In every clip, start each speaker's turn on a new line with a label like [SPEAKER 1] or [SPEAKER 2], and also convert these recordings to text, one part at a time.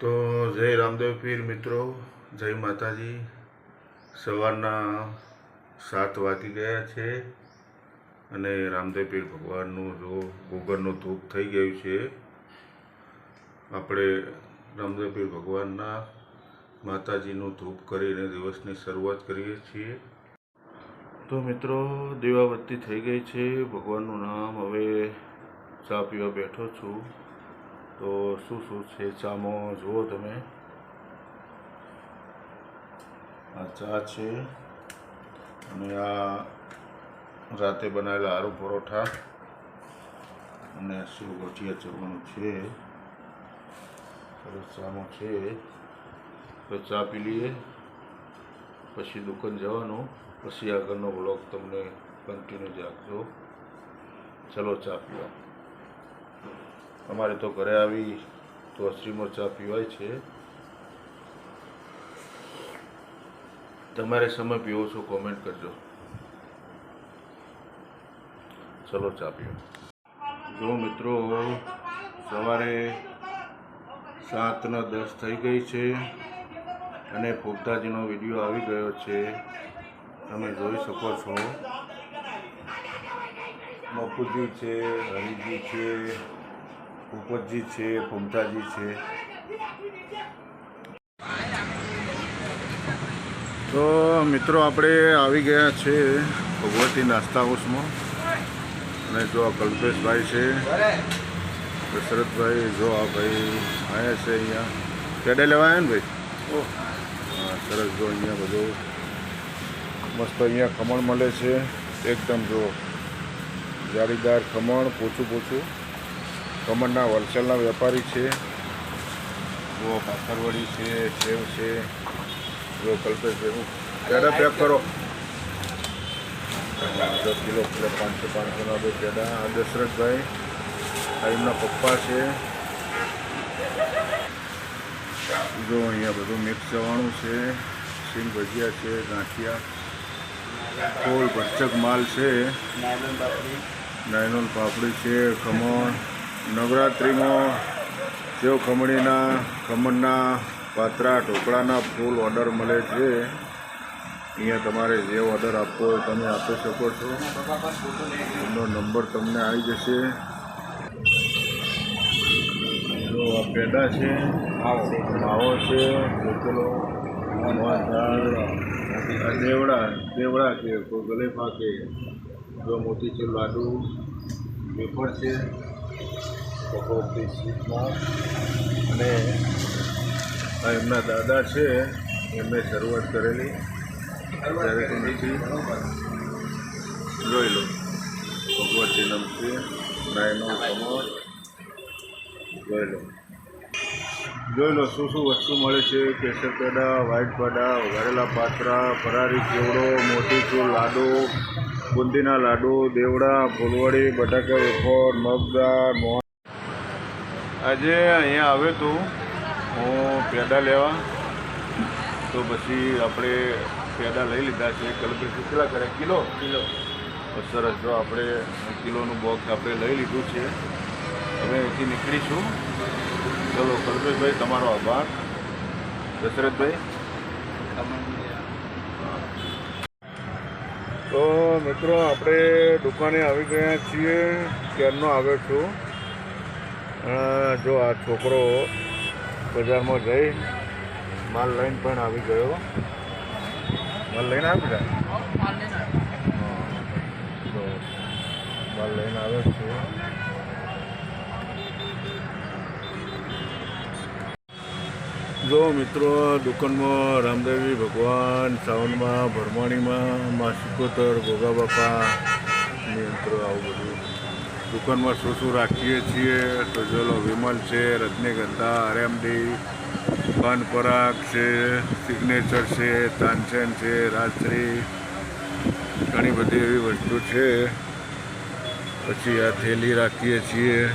[SPEAKER 1] તો જય રામદેવ પીર મિત્રો, જય માતાજી. સવારના સાત વાગી ગયા છે અને રામદેવ પીર ભગવાનનું જો ગોગરનું ધૂપ થઈ ગયું છે, આપણે રામદેવ પીર ભગવાનના માતાજીનું ધૂપ કરીને દિવસની શરૂઆત કરીએ છીએ. તો મિત્રો, દીવાબત્તી થઈ ગઈ છે. ભગવાનનું નામ હવે ચા પીવા બેઠો છું. તો શું શું છે ચામાં? જુઓ તમે. આ ચા છે અને આ રાતે બનાવેલા આરુ પરોઠા અને શું ગોઠિયા ચડવાનું છે. સરસ ચામાં છે. તો ચા પી લઈએ. પછી દુકાન જવાનું. પછી આગળનો બ્લોગ તમને કન્ટિન્યુ રાખજો ચલો ચા પીવા. અમારે તો ઘરે આવી તો અસરીમર ચા પીવાય છે. તમારે સમય પીવો છો કોમેન્ટ કરજો. ચલો ચા પીવો જો મિત્રો, સવારે સાતના દસ થઈ ગઈ છે અને પોપટાજીનો વીડિયો આવી ગયો છે. તમે જોઈ શકો છો. મફુજી છે, હરિજી છે પોપટજી છે ફૂમતાજી છે. તો મિત્રો આપણે આવી ગયા છે ભગવતી નાસ્તા હાઉસમાં. અને જો આ કલ્પેશભાઈ છે દશરથભાઈ જો આ ભાઈ આવ્યા છે અહીંયા. પેડે લેવા આવ્યા ને ભાઈ? ઓહ. હા સરસ જો અહીંયા બધું મસ્ત અહીંયા ખમણ મળે છે. એકદમ જો જાળીદાર ખમણ પોચું પોચું. ખમણના હોલસેલના વેપારી છે. જો પાથરવડી છે સેવ છે. જો કલ્પેશભાઈ પેડા પેક કરો. દસ કિલો કિલો પાંચસો પાંચસોના બે પેડા. આ દશરથભાઈ આ એમના પપ્પા છે. જો અહીંયા બધું મિક્સ જવાનું છે. સિંગ ભજીયા છે ગાંઠિયા. ફૂલ ભરચક માલ છે. નાયલોન પાપડી છે ખમણ. નવરાત્રિમાં સેવ ખમણીના, ખમણના, પાત્રા, ઢોકળાના ફૂલ ઓર્ડર મળે છે. અહીંયા તમારે જે ઓર્ડર આપવો તમે આપી શકો છો. એમનો નંબર તમને આવી જશે. જો આ પેડા છે માવો છે આ દેવડા દેવડા કે ગલેફા કે જો મોતીચૂર લાડુ, વેફર છે. ભગવતી સ્વીટમાં અને આ એમના દાદા છે, એમને શરૂઆત કરેલી. ત્યારે તો જોઈ લો, ભગવતી નમશે નાયનો કમર જોઈ લો. જોઈ લો, શું શું વસ્તુ મળે છે, કેસર પેડા, વ્હાઈટ પેડા વઘારેલા પાત્રા ફરારી ચેવડો મોતીચૂર લાડુ, બુંદીના લાડુ, દેવડા, ફૂલવડી, બટાકા વેફર મગદાળ મોહન આજે અહીંયા આવ્યો તો હું પેડા લેવા. તો પછી આપણે પેડા લઈ લીધા છે. કલ્પેશ કેટલા કરે? કિલો? કિલો. સરસ જો આપણે કિલોનું બોક્સ આપણે લઈ લીધું છે. હવે અહીંથી નીકળીશું. ચલો કલ્પેશભાઈ તમારો આભાર. દશરથભાઈ? તો મિત્રો આપણે દુકાને આવી ગયા છીએ. ક્યારનો આવ્યો છું. જો આ છોકરો બજારમાં જઈ માલ લઈને પણ આવી ગયો. માલ લઈને આવ્યો તો માલ લઈને આવ્યો છે. જો મિત્રો દુકાનમાં રામદેવી ભગવાન, શ્રાવણમાં, ભરમાણીમાં માસિકોતર ગોગા બાપા મિત્રો, આવું બધું દુકાનમાં શું શું રાખીએ છીએ? તો ચલો વિમલ છે, રજનીગંધા, આરએમડી પાન પરાગ છે, સિગ્નેચર છે, તાનસેન છે રાજશ્રી ઘણી બધી એવી વસ્તુ છે. પછી આ થેલી રાખીએ છીએ,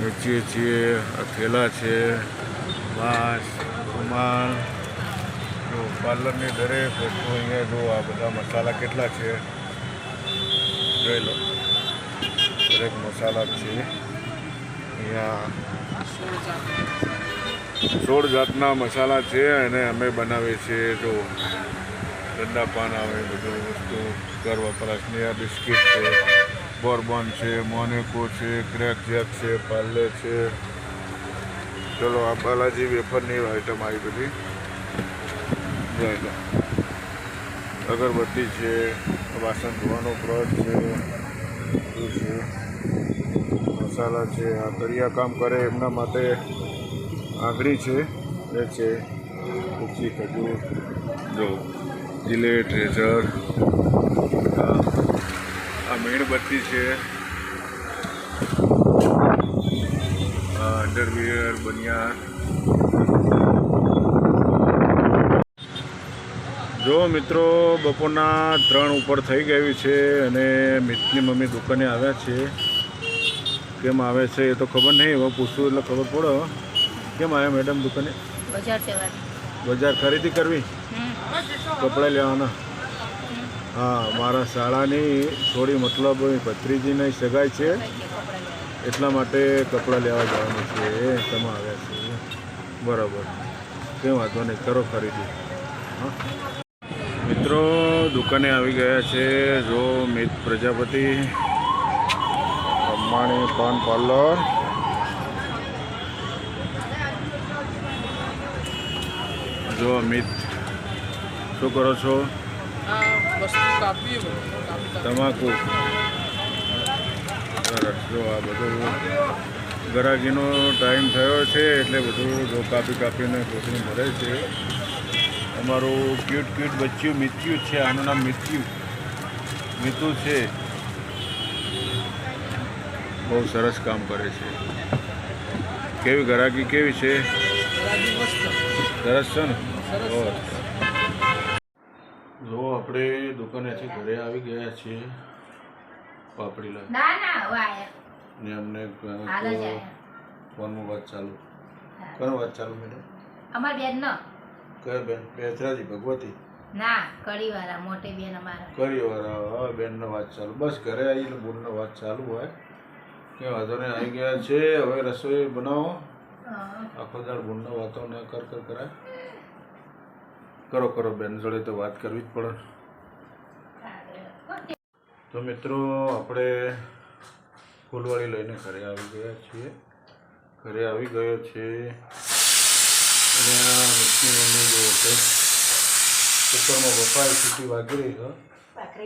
[SPEAKER 1] વેચીએ છીએ. આ થેલા છે, વાસ, રૂમાલ. જો પાર્લરની દરેક વસ્તુ અહીંયા જો આ બધા મસાલા કેટલા છે, જોઈ લો. દરેક મસાલા છે અહીંયા
[SPEAKER 2] સોળ જાતના
[SPEAKER 1] મસાલા છે અને અમે બનાવીએ છીએ જો ઠંડા પાન આવે બધું વસ્તુ ઘર વપરાશની આ બિસ્કિટ છે બોર્બોન છે મોનેકો છે ક્રેક જેક છે પાર્લે છે ચલો આ બાલાજી વેફરની આઈટમ આવી બધી અગરબત્તી છે વાસણ ધોવાનો બ્રશ છે બધું છે મસાલા છે, આ કરિયા કામ કરે, એમના માટે આંગળી છે, એ છે. પછી ખજૂર, જો, જિલેટ, રેઝર આ મીણબત્તી છે. આ અંડરવિયર, બનિયાન. જો મિત્રો, બપોરના ત્રણ ઉપર થઈ ગયું છે અને મિતની મમ્મી દુકાને આવ્યા છે. કેમ આવે છે એ તો ખબર નહીં હવે પૂછવું એટલે ખબર પડે. કેમ આવ્યા મેડમ દુકાને?
[SPEAKER 3] બજાર
[SPEAKER 1] બજાર ખરીદી કરવી? કપડાં લેવાના. હા મારા શાળાની થોડી મતલબ ભત્રીજીની સગાઈ છે. એટલા માટે કપડાં લેવા જવાનું છે તમે આવ્યા છે? બરાબર. કંઈ વાંધો નહીં કરો ખરીદી. હા. મિત્રો દુકાને આવી ગયા છે. જો મિત પ્રજાપતિ અંબાણી પાન પાર્લર. જો અમિત શું કરો છો? તમાકુ. જો આ બધું ગરાગીનો ટાઈમ થયો છે, એટલે બધું જો કાપી કાપીને કોથળી મળે છે. અમારું ક્યુટ ક્યુટ બચ્ચું મિત્યુ છે, આનું નામ મિત્યુ. મિતુ છે. બહુ સરસ કામ કરે છે. કેવી ગરાકી કેવી છે? સરસ છે ને. જો આપણે દુકાનેથી ઘરે આવી ગયા છીએ. પાપડી લાવી.
[SPEAKER 3] ના ના
[SPEAKER 1] ને અમને ફોનમાં વાત ચાલુ. કોનો વાત ચાલુ મેડમ?
[SPEAKER 3] અમાર બેન નો
[SPEAKER 1] કયા બેન? બેચરાજી ભગવતી?
[SPEAKER 3] ના કડી વાળા મોટી બેન અમારા.
[SPEAKER 1] કરી વાર બેનનો વાત ચાલુ. બસ ઘરે આવી બોલ બોલનો વાત ચાલુ હોય. કે વાંધો નહીં આવી ગયા છે. હવે રસોઈ બનાવો. આખો દાડ બોલનો વાતો ન કર કર કરાય. કરો કરો બેન જોડે તો વાત કરવી જ પડે. તો મિત્રો આપણે ફૂલવાળી લઈને ઘરે આવી ગયા છીએ. ઘરે આવી ગયો છે. અને મિક્સી મમ્મી જો છે કુકરમાં બફાય સીટી વાગી રહી છે.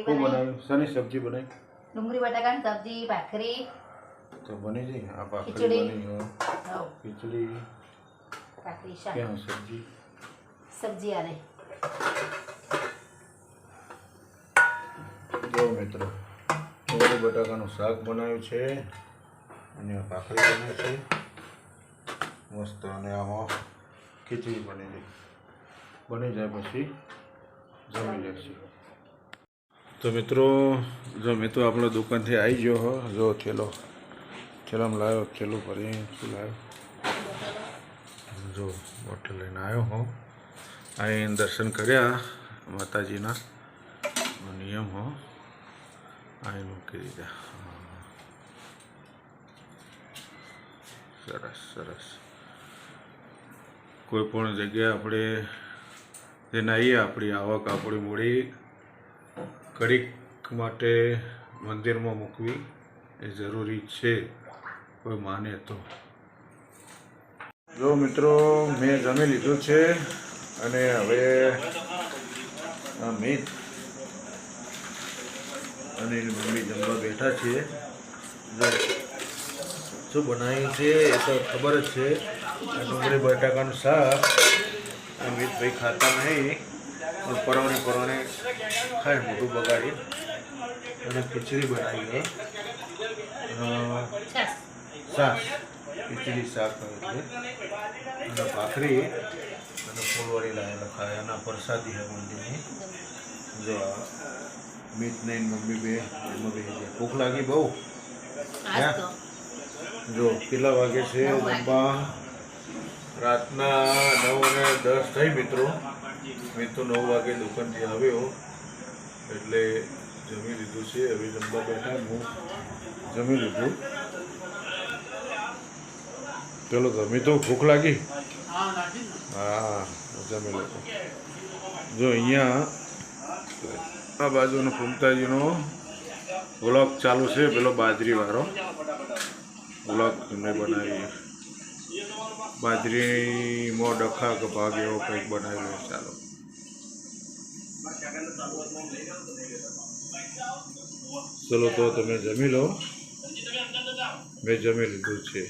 [SPEAKER 1] શું બનાવ્યું? શાની સબ્જી બનાવી?
[SPEAKER 3] ડુંગળી બટાકાની સબ્જી ભાખરી.
[SPEAKER 1] તો બની જઈ આ ભાખરી બની.
[SPEAKER 3] હવ
[SPEAKER 1] ખીચડી.
[SPEAKER 3] શાક.
[SPEAKER 1] ક્યાં સબ્જી?
[SPEAKER 3] સબ્જી આને
[SPEAKER 1] જો મિત્રો ડુંગળી બટાકાનું શાક બનાવ્યું છે અને બની બને છે. મસ્ત અને આમાં ખીચડી બની ગઈ. બની જાય પછી જમી લેશે. તો મિત્રો જો મેં તો આપણે દુકાનથી આવી ગયો હો. જો થેલો થેલામાં લાવ્યો થેલું ભરી શું લાવ્યો જો, બોટલ લઈને આવ્યો હો. અહીં દર્શન કર્યા માતાજીના. નિયમ હો. અહીં મૂકી દીધા સરસ સરસ. કોઈ પણ જગ્યાએ આપણે જઈને આવીએ આપણી આવક આપણી મૂડી કડીક માટે મંદિરમાં મૂકવી એ જરૂરી છે. કોઈ માને તો. જો મિત્રો મેં જમી લીધું છે અને હવે આ મિત અને એની મમ્મી જમવા બેઠા છીએ શું બનાવ્યું છે એ તો ખબર જ છે. ડુંગળી બટાકાનું શાક આ મિતભાઈ ખાતા નહીં. પણ પરવણે પરવણે ખાય મોટું બગાડી અને ખીચડી બનાવી શાક ખીચડી શાક અને ભાખરી અને ફૂલવાળી લાયેલા ખાય. અને પ્રસાદી હે મંદિરની. જો મીત નહીં મમ્મી બે એમાં બે ભૂખ લાગી બહુ? જો કેટલા વાગે છે? જમવા રાતના નવ અને દસ થઈ મિત્રો. મેં તો નવ વાગે દુકાનથી આવ્યો. એટલે જમી લીધું છે. હવે જમવા બેઠા. હું જમી લીધું. ચલો તો ભૂખ લાગી?
[SPEAKER 2] હા,
[SPEAKER 1] જમી લો. જો અહીંયા આ બાજુનો ફૂમતાજીનો બ્લોક ચાલુ છે, પેલો બાજરીવાળો. બ્લોક તમને બનાવી બાજરીમાં ડખા કે ભાગ એવો કંઈક બનાવ્યો. ચાલો. ચલો તો તમે જમી લો. મેં જમી લીધું છે.